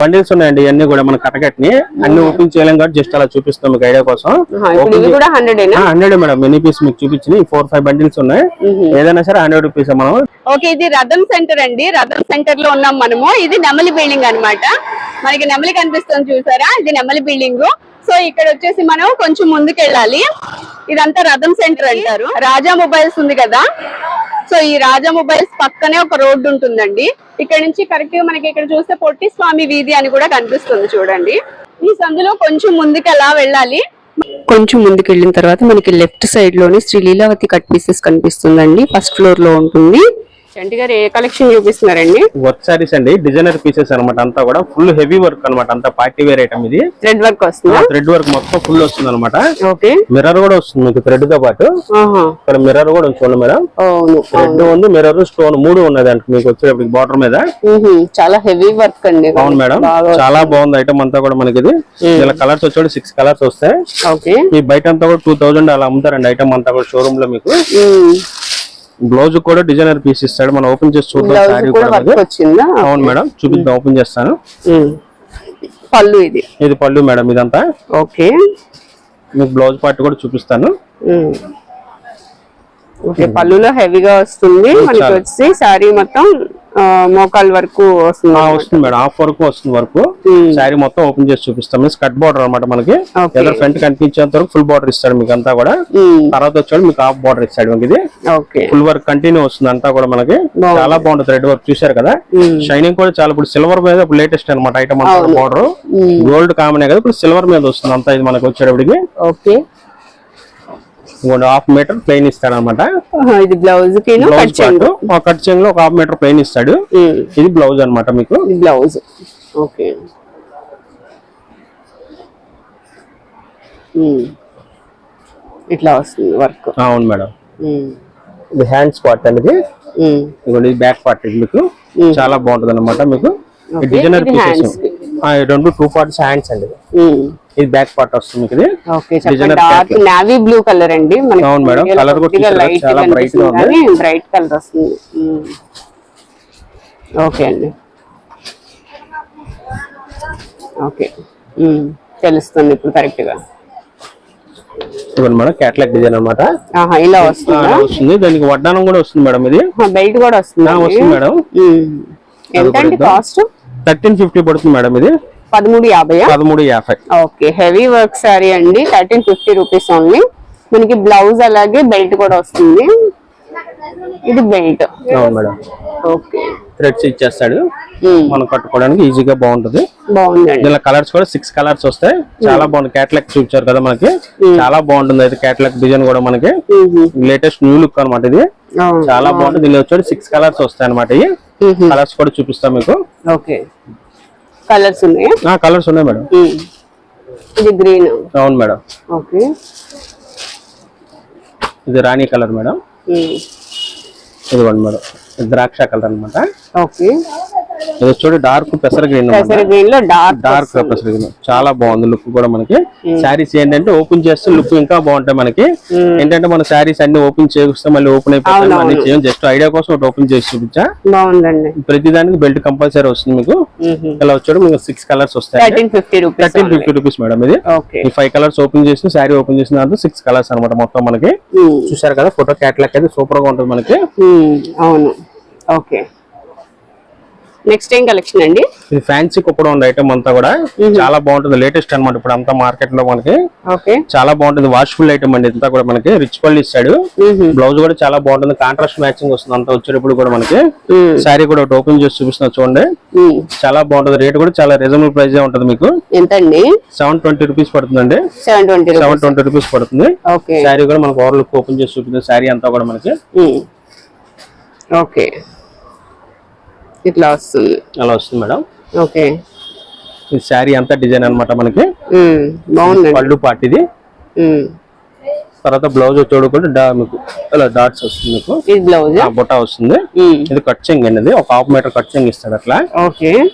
Bundles ఉన్నాయండి ఇవన్నీ కూడా మన కటకట్ని. అన్ని ఓపెన్ చేయలేం కాబట్టి జస్ట్ అలా చూపిస్తాం మీకు ఐడియా కోసం. హండ్రెడ్ మేడం మినీ పీస్ మీకు చూపించింది ఫోర్ ఫైవ్ బండిల్స్ ఉన్నాయి. ఏదైనా సరే హండ్రెడ్ రూపీస్ మనం. ఓకే ఇది రథం సెంటర్ అండి. రథం సెంటర్లో ఉన్నాం మనము. ఇది నెమలి బిల్డింగ్ అన్నమాట. మనకి నెమలి కనిపిస్తుంది చూసారా? ఇది నెమలి బిల్డింగ్. సో ఇక్కడ వచ్చేసి మనం కొంచెం ముందుకు వెళ్ళాలి ఇదంతా రథం సెంటర్ అంటారు. రాజా మొబైల్స్ ఉంది కదా. సో ఈ రాజా మొబైల్స్ పక్కనే ఒక రోడ్డు ఉంటుందండి. ఇక్కడ నుంచి కరెక్ట్గా మనకి ఇక్కడ చూస్తే పొట్టి స్వామి వీధి అని కూడా కనిపిస్తుంది చూడండి. ఈ సందులో కొంచెం ముందుకు ఎలా వెళ్ళాలి? కొంచెం ముందుకు వెళ్ళిన తర్వాత మనకి లెఫ్ట్ సైడ్లోని శ్రీ లీలావతి కట్ పీసెస్ కనిపిస్తుందండి. ఫస్ట్ ఫ్లోర్లో ఉంటుంది. చంటి గారు ఏ కలెక్షన్ చూపిస్తున్నారండి? వర్క్ సారీస్ అండి డిజైనర్ పీసెస్ అన్నమాట. అంతా కూడా ఫుల్ హెవీ వర్క్ అన్నమాట. అంతా పార్టీ వేర్ ఐటమ్ ఇది. థ్రెడ్ వర్క్ వస్తుందా? థ్రెడ్ వర్క్ మొత్తం ఫుల్ వస్తుంది అనమాట ఓకే మిర్రర్ కూడా వస్తుంది మీకు థ్రెడ్తో పాటు. ఇక్కడ మిర్రర్ కూడా ఉంది చూడండి మేడం థ్రెడ్ ఉంది మిర్రర్ స్టోన్ మూడు ఉన్నది అంటే మీకు వచ్చేటప్పటికి బార్డర్ మీద. చాలా హెవీ వర్క్ అండి అవును మేడం. చాలా బాగుంది ఐటమ్ అంతా కూడా మనకి ఇది. ఇలా కలర్స్ వచ్చేది సిక్స్ కలర్స్ వస్తాయి. ఓకే ఈ బయట అంతా కూడా టూ అలా అమ్ముతారండి ఐటమ్ అంతా కూడా షోరూమ్లో మీకు. బ్లౌజ్ కూడా డిజైనర్ పీస్ ఇస్తాడు. మనం ఓపెన్ చేసి చూద్దాం అవును మేడం చూపిద్దాం ఓపెన్ చేస్తాను. పళ్ళు ఇది? ఇది పళ్ళు మేడం ఇదంతా. ఓకే. మీకు బ్లౌజ్ పార్ట్ కూడా చూపిస్తాను. ఓకే పళ్ళులో హెవీగా వస్తుంది. మనకి. వచ్చి శారీ మొత్తం మోకాల్ వరకు వస్తుంది వస్తుంది మేడం. హాఫ్ వరకు వస్తుంది వరకు. శారీ మొత్తం ఓపెన్ చేసి చూపిస్తాం. స్కట్ బార్డర్ అన్నమాట మనకి. ఎదురు ఫ్రంట్ కనిపించేంత వరకు ఫుల్ బార్డర్ ఇస్తాడు మీకు అంతా కూడా. తర్వాత వచ్చాడు మీకు హాఫ్ బార్డర్ ఇస్తాడు ఇది. ఓకే. ఫుల్ వర్క్ కంటిన్యూ వస్తుంది అంతా కూడా మనకి. చాలా బాగుంటుంది థ్రెడ్ వర్క్. చూశారు కదా? షైనింగ్ కూడా చాలా. ఇప్పుడు సిల్వర్ మీద ఇప్పుడు లేటెస్ట్ అనమాట ఐటమ్ బార్డర్ గోల్డ్ కామనే కదా ఇప్పుడు సిల్వర్ మీద వస్తుంది అంతా ఇది మనకి వచ్చేటప్పటికి. ఓకే. హాఫ్ మీటర్ ప్లెయిన్ ఇస్తాడు అనమాట ఇది బ్లౌజ్కి కట్ చెంగ్లో ఒక హాఫ్ మీటర్ ప్లెయిన్ ఇస్తాడు. ఇది బ్లౌజ్ అన్నమాట మీకు. Blouse okay. ఇట్లా వస్తుంది వర్క్ అవును మేడం. ఇది హ్యాండ్స్ పార్ట్ అనేది. ఇది బ్యాక్ పార్ట్ మీకు. చాలా బాగుంటుంది అనమాట మీకు డిజైనర్ పీసెస్. రెండు టూ పార్ట్స్ హ్యాండ్స్ అండి. ఇది బ్యాక్ పార్ట్ వస్తుంది ఇది. డార్క్ నావీ బ్లూ కలర్ అండి. అవును మేడం? లైట్ చాలా గా ఉంది. బ్రైట్ కలర్ వస్తుంది. ఓకే అండి. ఓకే. తెలుస్తుంది ఇప్పుడు కరెక్ట్గా. మేడం డిజైన్ అనమాట ఇలా వస్తుందా? వస్తుంది. దానికి వడ్డానం కూడా వస్తుంది మేడం ఇది. బెల్ట్ కూడా వస్తుంది మేడం. ఎంత. కాస్ట్ థర్టీన్ ఫిఫ్టీ పడుతుంది మేడం ఇది? పదమూడు యాభై పదమూడు యాభై. ఓకే హెవీ వర్క్ సారీ అండి థర్టీన్ ఫిఫ్టీ రూపీస్ ఓన్లీ. మనకి బ్లౌజ్ అలాగే బెల్ట్ కూడా వస్తుంది. ఇది బెల్ట్. అవును మేడం. ఓకే. థ్రెడ్స్ ఇచ్చేస్తాడు. మనం కట్టుకోవడానికి ఈజీగా బాగుంటుంది. బాగుందండి. దీనిలో కలర్స్ కూడా సిక్స్ కలర్స్ వస్తాయి. చాలా బాగుంది. క్యాట్లాగ్ చూపించారు కదా మనకి. చాలా బాగుంటుంది అయితే క్యాట్లాగ్ డిజైన్ కూడా మనకి. లేటెస్ట్ న్యూ లుక్ అనమాట ఇది. చాలా బాగుంటుంది. దీనిలో వచ్చి సిక్స్ కలర్స్ వస్తాయి అనమాట ఇవి. కలర్స్ కూడా చూపిస్తాం మీకు. ఓకే. కలర్స్ ఉన్నాయా? కలర్స్ ఉన్నాయి మేడం. ఇది గ్రీన్. అవును మేడం. ఓకే. ఇది రాణి కలర్ మేడం. మ్మ్. ఇదిగోండి మేడం. ఇది ద్రాక్ష కలర్ అన్నమాట. ఓకే. ఇది చూడు డార్క్ పెసర గ్రీన్ పెసర గ్రీన్లో డార్క్ డార్క్ పెసర గ్రీన్ చాలా బాగుంది లుక్ కూడా మనకి. శారీస్ ఏంటంటే ఓపెన్ చేస్తే లుక్ ఇంకా బాగుంటాయి మనకి. ఏంటంటే మన శారీస్ అన్ని ఓపెన్ చేస్తే మళ్ళీ ఓపెన్ అయిపోతాయి. చేయం. జస్ట్ ఐడియా కోసం ఒకటి ఓపెన్ చేసి చూపించా. బాగుందండి. ప్రతి దానికి బెల్ట్ కంపల్సరీ వస్తుంది మీకు. ఇలా వచ్చాడు మీకు సిక్స్ కలర్స్ వస్తాయి థర్టీన్ ఫిఫ్టీ రూపీస్ మేడం ఇది. ఈ ఫైవ్ కలర్స్ ఓపెన్ చేసి శారీ ఓపెన్ చేసిన దాంట్లో సిక్స్ కలర్స్ అన్నమాట మొత్తం మనకి. చూసారు కదా ఫోటో క్యాట్లాగ్ అయితే సూపర్గా ఉంటుంది మనకి. అవును. ఓకే నెక్స్ట్ ఏం కలెక్షన్ అండి? ఇది ఫ్యాన్సీ కుప్పడం ఉంది ఐటమ్ అంతా కూడా చాలా బాగుంటుంది. లేటెస్ట్ అన్నమాట ఇప్పుడు అంతా మార్కెట్లో మనకి. ఓకే. చాలా బాగుంటుంది. వాష్ఫుల్ ఐటమ్ అండి ఇంతా కూడా మనకి. రిచ్ పళ్ళు ఇస్తాడు. బ్లౌజ్ కూడా చాలా బాగుంటుంది. కాంట్రాస్ట్ మ్యాచింగ్ వస్తుంది. అంతా వచ్చేటప్పుడు కూడా మనకి. శారీ కూడా ఒకటి ఓపెన్ చేసి చూపిస్తున్నా చూడండి. చాలా బాగుంటుంది. రేట్ కూడా చాలా రీజనబుల్ ప్రైస్ ఉంటుంది మీకు. ఎంత అండి? సెవెన్ ట్వంటీ రూపీస్ పడుతుందండి. Seven twenty seven twenty rupees పడుతుంది. ఓకే. శారీ కూడా మనకు ఓవర్ లుక్ ఓపెన్ చేసి చూపిస్తుంది శారీ అంతా కూడా మనకి. ఓకే. ఇట్లా వస్తుంది. అలా వస్తుంది మేడం. ఓకే. ఈ శారీ అంతా డిజైన్ అన్నమాట మనకి. మ్మ్. బాగుందండి. పళ్ళు మ్మ్. తర్వాత బ్లౌజ్ వచ్చేడు కూడా డా- మీకు అలా డాట్స్ వస్తుంది మీకు. ఇది బ్లౌజ్ బుట్ట వస్తుంది. ఇది కట్ చెంగ్ అనేది ఒక హాఫ్ మీటర్ కట్ చెంగ్ ఇస్తాడు అట్లా. ఓకే.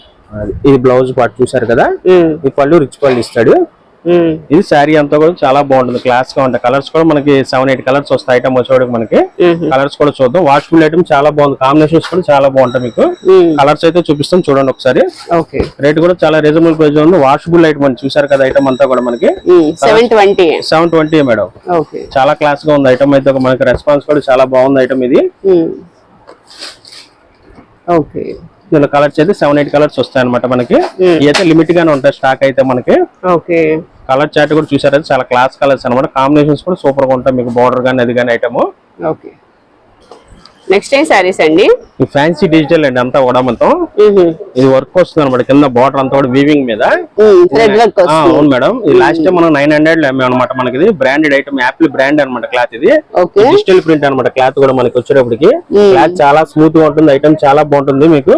ఇది బ్లౌజ్ పార్ట్ చూసారు కదా. ఈ పళ్ళు రిచ్ పళ్ళు ఇస్తాడు. ఇది శారీ అంతా కూడా చాలా బాగుంటుంది. క్లాస్గా ఉంటాయి కలర్స్ కూడా మనకి సెవెన్ ఎయిట్ కలర్స్ వస్తాయి ఐటమ్ వచ్చేవాడికి మనకి. కలర్స్ కూడా చూద్దాం. వాష్ఫుల్ ఐటమ్ చాలా బాగుంది. కాంబినేషన్స్ కూడా చాలా బాగుంటాయి మీకు. కలర్స్ అయితే చూపిస్తాం. చూడండి ఒకసారి. ఓకే. రేట్ కూడా చాలా రీజనబుల్ ప్రైస్ ఉంది. వాషబుల్ ఐటమ్ అని చూసారు కదా ఐటమ్ అంతా కూడా మనకి. Seven twenty seven twenty madam. Okay. చాలా క్లాస్గా ఉంది ఐటమ్ అయితే. మనకి రెస్పాన్స్ కూడా చాలా బాగుంది ఐటమ్ ఇది. ఓకే. దీనిలో కలర్స్ అయితే సెవెన్ ఎయిట్ కలర్స్ వస్తాయి అనమాట మనకి అయితే లిమిట్ గానే ఉంటాయి. స్టాక్ అయితే మనకి. ఓకే. కలర్ చార్ట్ కూడా చూసారు? చాలా క్లాస్ కలర్స్ అనమాట కాంబినేషన్స్ కూడా సూపర్గా ఉంటాయి. మీకు బార్డర్ కానీ అది కానీ ఐటమ్. ఓకే. నెక్స్ట్ ఏం శారీస్ అండి? ఈ ఫ్యాన్సీ డిజిటల్ అండి అంతా కూడా మొత్తం. ఇది వర్క్ వస్తుంది అనమాట కింద బార్డర్ అంతా కూడా వీవింగ్ మీద. అవును మేడం. ఇది లాస్ట్ టైం మనం నైన్ హండ్రెడ్లో అమ్మాం అనమాట మనకి ఇది. బ్రాండెడ్ ఐటమ్ యాపిల్ బ్రాండ్ అనమాట క్లాత్ ఇది. డిజిటల్ ప్రింట్ అనమాట క్లాత్ కూడా మనకి వచ్చేటప్పటికి. క్లాత్ చాలా స్మూత్గా ఉంటుంది ఐటమ్ చాలా బాగుంటుంది మీకు.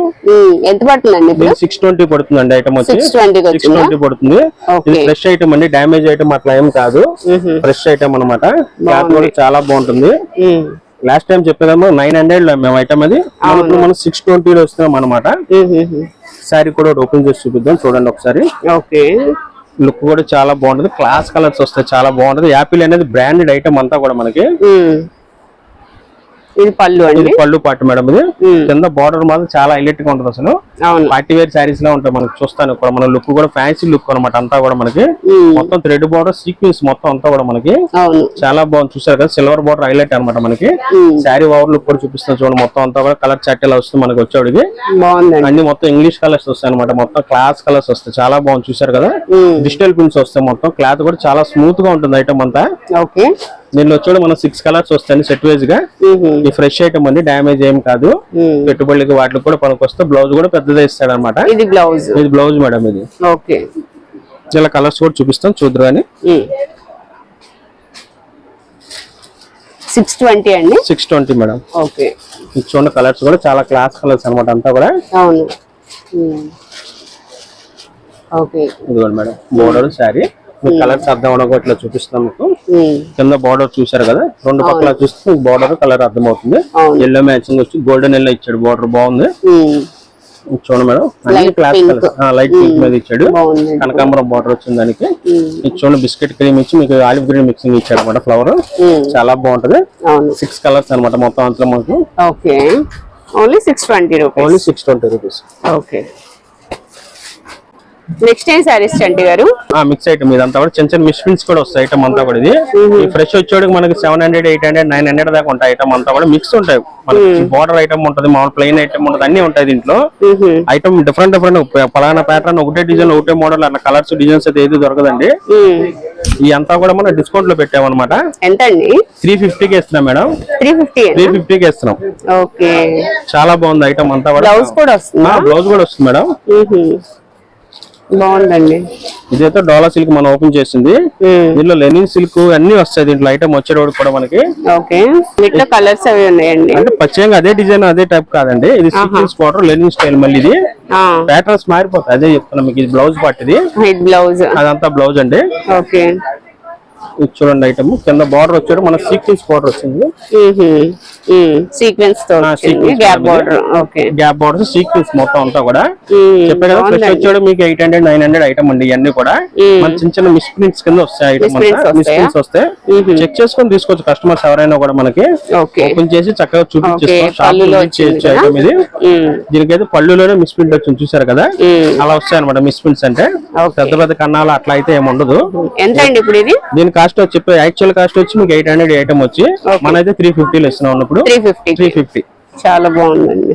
ఎంత పడుతుందండి ఇప్పుడు? సిక్స్ ట్వంటీ పడుతుంది అండి ఐటమ్ వచ్చి. సిక్స్ ట్వంటీ పడుతుంది. ఇది ఫ్రెష్ ఐటమ్ అండి డ్యామేజ్ ఐటమ్ అట్లా ఏం కాదు. ఫ్రెష్ ఐటమ్ అన్నమాట. క్లాత్ కూడా చాలా బాగుంటుంది. లాస్ట్ టైం చెప్పేదమ్మా నైన్ హండ్రెడ్లో మేము ఐటమ్ అది. మనం ఇప్పుడు మనం సిక్స్ ట్వంటీలో వస్తున్నాం అనమాట. శారీ కూడా ఓపెన్ చేసి చూపిద్దాం చూడండి ఒకసారి. ఓకే. లుక్ కూడా చాలా బాగుంటుంది. క్లాస్ కలర్స్ వస్తాయి చాలా బాగుంటుంది. యాపిల్ అనేది బ్రాండెడ్ ఐటమ్ అంతా కూడా మనకి. ఇది పళ్ళు అండి. పళ్ళు పాటు మేడం ఇది. కింద బార్డర్ మాత్రం చాలా హైలైట్గా ఉంటుంది అసలు. పార్టీ వేర్ శారీస్లో ఉంటాయి మనకి చూస్తాను ఇక్కడ మన లుక్ కూడా ఫ్యాన్సీ లుక్ అనమాట అంతా కూడా మనకి. మొత్తం థ్రెడ్ బార్డర్ సీక్వెన్స్ మొత్తం అంతా కూడా మనకి. చాలా బాగుంది. చూసారు కదా సిల్వర్ బార్డర్ హైలైట్ అనమాట మనకి. శారీ ఓవర్ లుక్ కూడా చూపిస్తాను చూడండి. మొత్తం అంతా కూడా కలర్ చార్టీలా వస్తుంది మనకి వచ్చేవాడికి. అన్ని మొత్తం ఇంగ్లీష్ కలర్స్ వస్తాయి అనమాట మొత్తం క్లాస్ కలర్స్ వస్తాయి. చాలా బాగుంది. చూసారు కదా? డిజిటల్ ప్రింట్స్ వస్తాయి మొత్తం. క్లాత్ కూడా చాలా స్మూత్గా ఉంటుంది ఐటమ్ అంతా. ఓకే. దీనిలో వచ్చి మనం సిక్స్ కలర్స్ వస్తాయి సెట్ వైజ్గా. ఈ ఫ్రెష్ ఐటమ్ అండి డ్యామేజ్ ఏం కాదు. పెట్టుబడులకి వాటికి కూడా పనికొస్తే బ్లౌజ్ కూడా పెద్దదే ఇస్తాడు అనమాట ఇది బ్లౌజ్ ఇది బ్లౌజ్ మేడం ఇది. ఓకే. ఇలా కలర్స్ కూడా చూపిస్తాం చూద్దరు అని సిక్స్ ట్వంటీ అండి? Six twenty madam okay. చూడండి కలర్స్ కూడా చాలా క్లాస్ కలర్స్ అనమాట అంతా కూడా. అవును. ఓకే. ఇదిగోండి మేడం బోర్డర్ శారీ కలర్స్ అర్థం అవడం ఇట్లా చూపిస్తాం మీకు. ఉమ్, కింద బార్డర్ చూసారు కదా? రెండు పక్కల చూస్తే మీకు బార్డర్ కలర్ అర్థమవుతుంది. అవును. ఎల్లో మ్యాచింగ్ వచ్చి గోల్డెన్ ఎల్లో ఇచ్చాడు బార్డర్ బాగుంది. ఇది చూడండి మేడం. అన్ని Light class pink. Colours light pink మీద ఇచ్చాడు. కనకాంబరం బార్డర్ వచ్చింది దానికి. చూడండి బిస్కెట్ క్రీమ్ ఇచ్చి మీకు ఆలివ్ గ్రీన్ మిక్సింగ్ ఇచ్చాడు అనమాట ఫ్లవర్ చాలా బాగుంటది. సిక్స్ కలర్స్ అన్నమాట మొత్తం అంతా మనకు. Okay only six twenty rupees only six twenty rupees okay next ఏం శారీస్ చంటి గారు? ఆ మిక్స్ ఐటమ్ ఇదంతా కూడా చిన్న చిన్న మిస్ప్రింట్స్ కూడా వస్తాయి ఐటమ్ అంతా కూడా ఇది. ఈ ఫ్రెష్ వచ్చేటికి మనకి seven hundred eight hundred nine hundred దాకా ఉంటాయి ఐటమ్ అంతా కూడా. మిక్స్ ఉంటాయి. మనకి బార్డర్ ఐటమ్ ఉంటుంది మామూలు ప్లెయిన్ ఐటమ్ ఉంటుంది అన్ని ఉంటాయి దీంట్లో. ఐటమ్ డిఫరెంట్ డిఫరెంట్ పలానా ప్యాటర్న్ ఒకటే డిజైన్ ఒకటే మోడల్ అట్లా కలర్స్ డిజైన్స్ అయితే ఏది దొరకదండి. ఈ అంతా కూడా మనం డిస్కౌంట్లో పెట్టామన్నమాట. ఎంత అండి త్రీ ఫిఫ్టీకి ఇస్తున్నాం మేడం. త్రీ ఫిఫ్టీ త్రీ ఫిఫ్టీకి ఇస్తున్నాం ఓకే. చాలా బాగుంది ఐటమ్ అంతా కూడా. బ్లౌజ్ కూడా వస్తుందా? బ్లౌజ్ కూడా వస్తుంది మేడం. బాగుందండి. ఇదైతే డోలా సిల్క్ మనం ఓపెన్ చేసింది. దీంట్లో లెనిన్ సిల్క్ అన్ని వస్తాయి దీంట్లో. ఐటమ్ వచ్చేటప్పుడు కూడా మనకి. ఓకే. కలర్స్ అవి ఉన్నాయండి. అంటే పచ్చయంగా అదే డిజైన్ అదే టైప్ కాదండి. ఇది సీక్వెన్స్ పౌడర్ లెనిన్ స్టైల్ మళ్ళీ ఇది. ఆ, ప్యాటర్న్స్ మారిపోతాయి. అదే చెప్తున్నా మీకు. ఇది బ్లౌజ్ పార్ట్ ఇది బ్లౌజ్. అదంతా బ్లౌజ్ అండి. ఓకే. ఇది చూడండి ఐటమ్ కింద బార్డర్ వచ్చాడు మన సీక్వెన్స్ పౌడర్ వచ్చింది. సీక్వెన్స్తో gap. Border okay gap border sequence మొత్తం అంతా కూడా. చెప్పే కదా ఫ్రెష్. వచ్చాడు మీకు eight hundred nine hundred item అండి ఇవన్నీ కూడా. మన చిన్న చిన్న మిస్ ప్రింట్స్ కింద వస్తాయి ఐటమ్ మిస్? ప్రింట్స్ వస్తాయి? చెక్ చేసుకొని తీసుకోవచ్చు కస్టమర్స్ ఎవరైనా కూడా మనకి. ఓపెన్ చేసి చక్కగా ఇది. ఉమ్, దీనికైతే పళ్ళులోనే మిస్ ప్రింట్ వచ్చింది. చూసారు కదా. అలా వస్తాయి అనమాట మిస్ ప్రింట్స్ అంటే. పెద్ద పెద్ద కన్నాలు అట్లా అయితే ఏమి ఉండదు. ఎంత అండి ఇప్పుడు ఇది? దీని కాస్ట్ వచ్చి యాక్చువల్ కాస్ట్ వచ్చి మీకు ఎయిట్ హండ్రెడ్ ఐటమ్ వచ్చి మనైతే త్రీ ఫిఫ్టీలో ఇస్తున్నాం ఉన్నప్పుడు. త్రీ ఫిఫ్టీ త్రీ ఫిఫ్టీ చాలా బాగుందండి.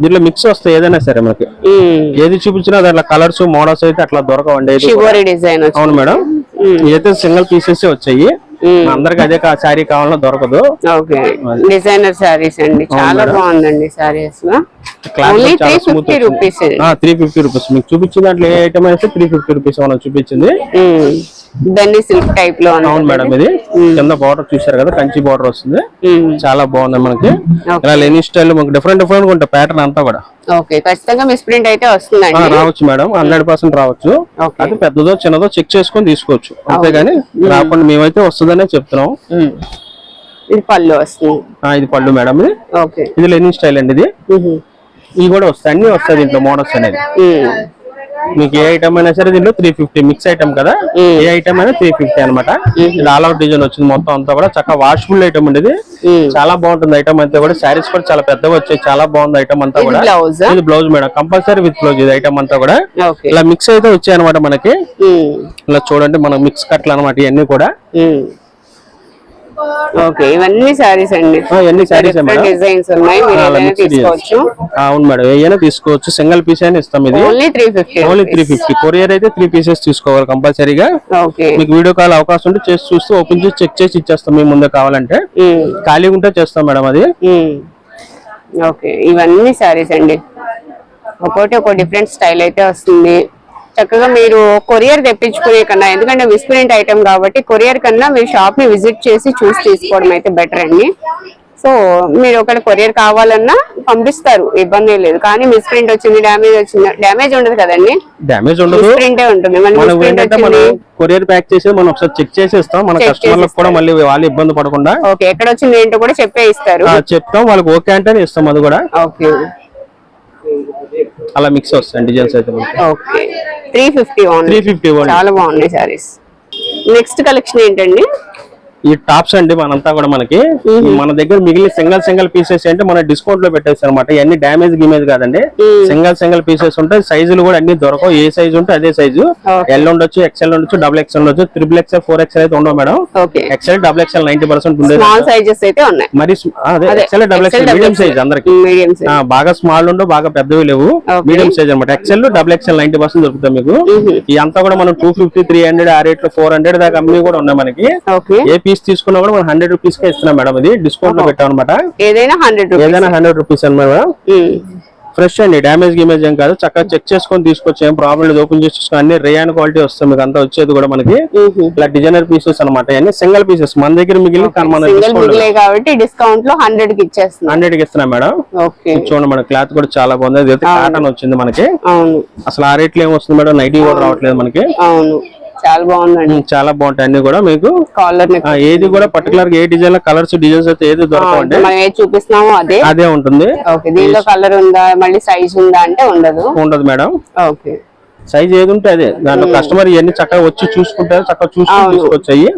దీంట్లో మిక్స్ వస్తాయి ఏదైనా సరే మనకి. ఏది చూపించినా దాంట్లో కలర్స్ మోడల్స్ అయితే అట్లా దొరకవండి. డిజైన్ అవును మేడం. ఇదైతే సింగిల్ పీసెస్ వచ్చాయి. అందరికి అదే శారీ కావాలన్నా దొరకదు. ఓకే. డిజైనర్ శారీస్ అండి. చాలా బాగుందండి శారీస్. త్రీ ఫిఫ్టీ రూపీస్ మీకు చూపించిన దాంట్లో ఏ ఐటమ్ అయితే త్రీ ఫిఫ్టీ రూపీస్ మనం చూపించింది. బెన్నీ సిల్క్ టైప్లో అవును మేడం ఇది. కింద బార్డర్ చూసారు కదా కంచి బార్డర్ వస్తుంది. చాలా బాగుంది మనకి. ఇలా లెనీ స్టైల్ మనకి డిఫరెంట్ డిఫరెంట్ ఉంటాయి ప్యాటర్న్ అంతా కూడా. ఓకే ఖచ్చితంగా మిస్ ప్రింట్ అయితే వస్తుందండి. రావచ్చు మేడం హండ్రెడ్ పర్సెంట్ రావచ్చు. అది పెద్దదో చిన్నదో చెక్ చేసుకొని తీసుకోవచ్చు. అంతేగాని రాకుండా మేమైతే వస్తుందనే చెప్తున్నాం. ఇది పళ్ళు వస్తుంది. ఆ, ఇది పళ్ళు మేడం ఇది. ఓకే. ఇది లెనిన్ స్టైల్ అండి ఇది. ఇవి కూడా వస్తాయి అన్ని వస్తాయి దీంట్లో మోడల్స్ అనేది. మీకు ఏ ఐటమ్ అయినా సరే దీంట్లో త్రీ ఫిఫ్టీ మిక్స్ ఐటమ్ కదా. ఏ ఐటమ్ అయినా త్రీ ఫిఫ్టీ అనమాట ఆల్ అవుట్ డిజైన్ వచ్చింది మొత్తం అంతా కూడా. చక్కగా వాషబుల్ ఐటమ్ ఉండేది. చాలా బాగుంటుంది ఐటమ్ అంతా కూడా. శారీస్ కూడా చాలా పెద్దగా వచ్చాయి. చాలా బాగుంది ఐటమ్ అంతా కూడా. ఇది blouse madam. Compulsory with blouse ఇది ఐటమ్ అంతా కూడా. ఇలా మిక్స్ అయితే వచ్చాయి అనమాట మనకి ఇలా చూడండి మనం మిక్స్ కట్లు అనమాట ఇవన్నీ కూడా. ఓకే ఇవన్నీ సారీస్ అండి. ఆ, ఇవన్నీ మేడం. డిజైన్స్ ఉన్నాయి తీసుకోవచ్చు. అవును మేడం. ఏదైనా తీసుకోవచ్చు. సింగిల్ పీస్ అయినా ఇస్తాం ఇది. Only three fifty only three fifty courier అయితే త్రీ పీసెస్ తీసుకోవాలి కంపల్సరీగా. ఓకే. మీకు వీడియో కాల్ అవకాశం ఉంటే చేసి చూస్తూ ఓపెన్ చేసి చెక్ చేసి ఇచ్చేస్తాం మీ ముందే కావాలంటే. ఖాళీగా ఉంటే చేస్తాం మేడం అది. ఓకే ఇవన్నీ సారీస్ అండి. ఒక్కోటి ఒక డిఫరెంట్ స్టైల్ అయితే వస్తుంది. చక్కగా మీరు కొరియర్ తెప్పించుకునే కన్నా ఎందుకంటే మిస్ప్రింట్ ఐటమ్ కాబట్టి కొరియర్ కన్నా మీరు షాప్ని విజిట్ చేసి చూసి తీసుకోవడం అయితే బెటర్ అండి. సో మీరు ఒకటి కొరియర్ కావాలన్నా పంపిస్తారు ఇబ్బంది లేదు. కానీ మిస్ప్రింట్ వచ్చింది డ్యామేజ్ వచ్చింది డ్యామేజ్ ఉండదు కదండి. డ్యామేజ్ ఉండదు. మిస్ప్రింటే ఉంటుంది. కొరియర్ ప్యాక్ చేసి మనం ఒకసారి చెక్ చేసి ఇస్తాం మన కస్టమర్లకు కూడా మళ్ళీ వాళ్ళు ఇబ్బంది పడకుండా ఓకే ఎక్కడ వచ్చింది ఏంటో కూడా చెప్పే ఇస్తారు. చెప్తాం. వాళ్ళకి ఓకే అంటేనే ఇస్తాం అది కూడా. ఓకే అలా మిక్స్ వస్తాయి డిజైన్స్ అయితే okay. Three fifty three fifty చాలా బాగున్నాయి సారీస్ నెక్స్ట్ కలెక్షన్ ఏంటండి? ఈ టాప్స్ అండి మనంతా కూడా మనకి. మన దగ్గర మిగిలిన సింగల్ సింగల్ పీసెస్ అంటే మన డిస్కౌంట్లో పెట్టేస్తారు అనమాట ఇవన్నీ డ్యామేజ్ గిమేజ్ కాదండి. సింగల్ సింగల్ పీసెస్ ఉంటాయి. సైజులు కూడా అన్ని దొరకవు. ఏ సైజు ఉంటే అదే సైజు. ఎల్ ఉండొచ్చు ఎక్సెల్ ఉండొచ్చు డబుల్ ఎక్సెల్ ఉండొచ్చు త్రిబుల్ ఎక్సెల్ ఫోర్ ఎక్సెల్ అయితే ఉండవు madam. Okay. XL double XL ninety percent ఉండేది. మరి అదే XL double XL, XL medium. Size అందరికి. బాగా స్మాల్ ఉండవు బాగా పెద్దవి లేవు. మీడియం సైజ్ అనమాట XL double XL ninety percent దొరుకుతాయి మీకు. ఈ అంతా కూడా మనం టూ ఫిఫ్టీ త్రీ హండ్రెడ్ ఆ రేట్లో ఫోర్ హండ్రెడ్ దాకా అన్ని కూడా ఉన్నాయి మనకి. ఏ పీస్ తీసుకున్నా కూడా మనం హండ్రెడ్ రూపీస్ కే ఇస్తున్నాం మేడం ఇది. డిస్కౌంట్లో పెట్టాం అనమాట ఏదైనా హండ్రెడ్ రూపీస్ ఏదైనా హండ్రెడ్ రూపీస్ అనమాట మేడం. ఫ్రెష్ అండి డ్యామేజ్ గిమేజ్ ఏం కాదు. చక్కగా చెక్ చేసుకొని తీసుకొచ్చి ఏం ప్రాబ్లం లేదు. ఓపెన్ చేసి చూసుకొని అన్ని రేయాన్ క్వాలిటీ వస్తుంది మీకు అంతా వచ్చేది కూడా మనకి. ఇలా డిజైనర్ పీసెస్ అనమాట అన్ని సింగిల్ పీసెస్ మన దగ్గర మిగిలే కాబట్టి డిస్కౌంట్లో హండ్రెడ్కి ఇచ్చేస్తున్నారు హండ్రెడ్కి ఇస్తున్నాం మేడం. చూడండి మన క్లాత్ కూడా చాలా బాగుంది. కాటన్ వచ్చింది మనకి. అసలు ఆ రేట్లు ఏం వస్తుంది మేడం? నైటీ కూడా రావట్లేదు మనకి. అవును. చాలా బాగుందండి చాలా బాగుంటాయి అన్ని కూడా మీకు. కాలర్ ఏది కూడా పర్టికులర్గా ఏ డిజైన్ కలర్స్ డిజైన్స్ అయితే ఏది దొరకవండి. మనం ఏది చూపిస్తున్నామో అదే. అదే ఉంటుంది. ఓకే దీనిలో కలర్ ఉందా మళ్ళీ సైజ్ ఉందా అంటే ఉండదు. ఉండదు మేడం. ఓకే సైజ్ ఏది ఉంటే అదే. దాంట్లో కస్టమర్ ఇవన్నీ చక్కగా వచ్చి చూసుకుంటారు చక్కగా చూసుకుని తీసుకొచ్చాయి.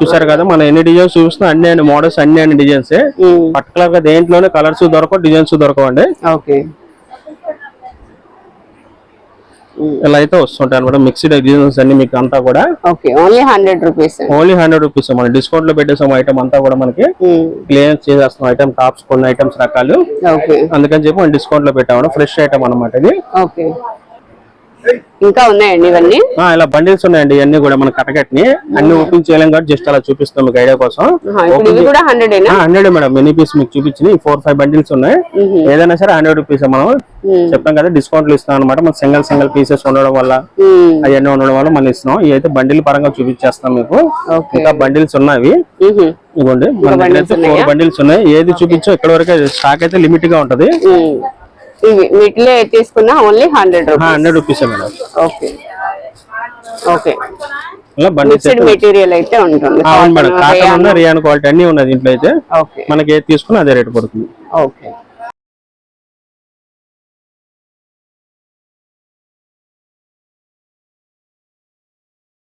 చూసారు కదా మన ఎన్ని డిజైన్స్ చూస్తున్నా అన్ని అన్ని మోడల్స్ అన్ని అన్ని డిజైన్స్ పర్టికులర్గా దేంట్లోనే కలర్స్ దొరకవు డిజైన్స్ దొరకవండి. ఓకే ఇలా అయితే వస్తుంటాయి అనమాట. మిక్స్డ్ డిజైన్స్ అన్ని మీకు అంతా కూడా okay only hundred rupees only hundred rupees మన డిస్కౌంట్లో పెట్టేసాం ఐటమ్ అంతా కూడా మనకి క్లియరెన్స్ చేసేస్తాం ఐటమ్ టాప్స్ కొన్ని ఐటమ్స్ రకాలు. ఓకే అందుకని చెప్పి మనం డిస్కౌంట్లో పెట్టాము ఫ్రెష్ ఐటమ్ అన్నమాట ఇది. ఓకే ఇంకా ఉన్నాయండి ఇవన్నీ? ఇలా బండిల్స్ ఉన్నాయండి ఇవన్నీ కూడా మన కటకట్ని అన్ని ఓపెన్ చేయలేం కాబట్టి జస్ట్ అలా చూపిస్తాం మీకు ఐడియా కోసం. హండ్రెడ్ మేడం మినీ పీస్ మీకు చూపించింది ఫోర్ ఫైవ్ బండిల్స్ ఉన్నాయి. ఏదైనా సరే హండ్రెడ్ రూపీస్ మనం చెప్పాం కదా డిస్కౌంట్లు ఇస్తాం అనమాట మన సింగిల్ సింగిల్ పీసెస్ ఉండడం వల్ల అవన్నీ ఉండడం వల్ల మనం ఇస్తున్నాం. ఇవి అయితే బండిల్ పరంగా చూపించేస్తాం మీకు. ఇంకా బండిల్స్ ఉన్నవి. ఉహు, ఇవ్వండి మన దగ్గర అయితే ఫోర్ బండిల్స్ ఉన్నాయి. ఏది చూపించో ఇక్కడ వరకు స్టాక్ అయితే లిమిట్గా ఉంటది. ఇవి వీటిలో తీసుకున్నా only hundred rupees. Hundred rupees madam. Okay. Okay. Mixed material అయితే ఉంటుంది. అవును మేడం కాటన్ రియాన్ క్వాలిటీ అన్ని ఉన్నాయి దీంట్లో అయితే. మనకి ఏది తీసుకున్నా అదే రేట్ పడుతుంది. ఓకే.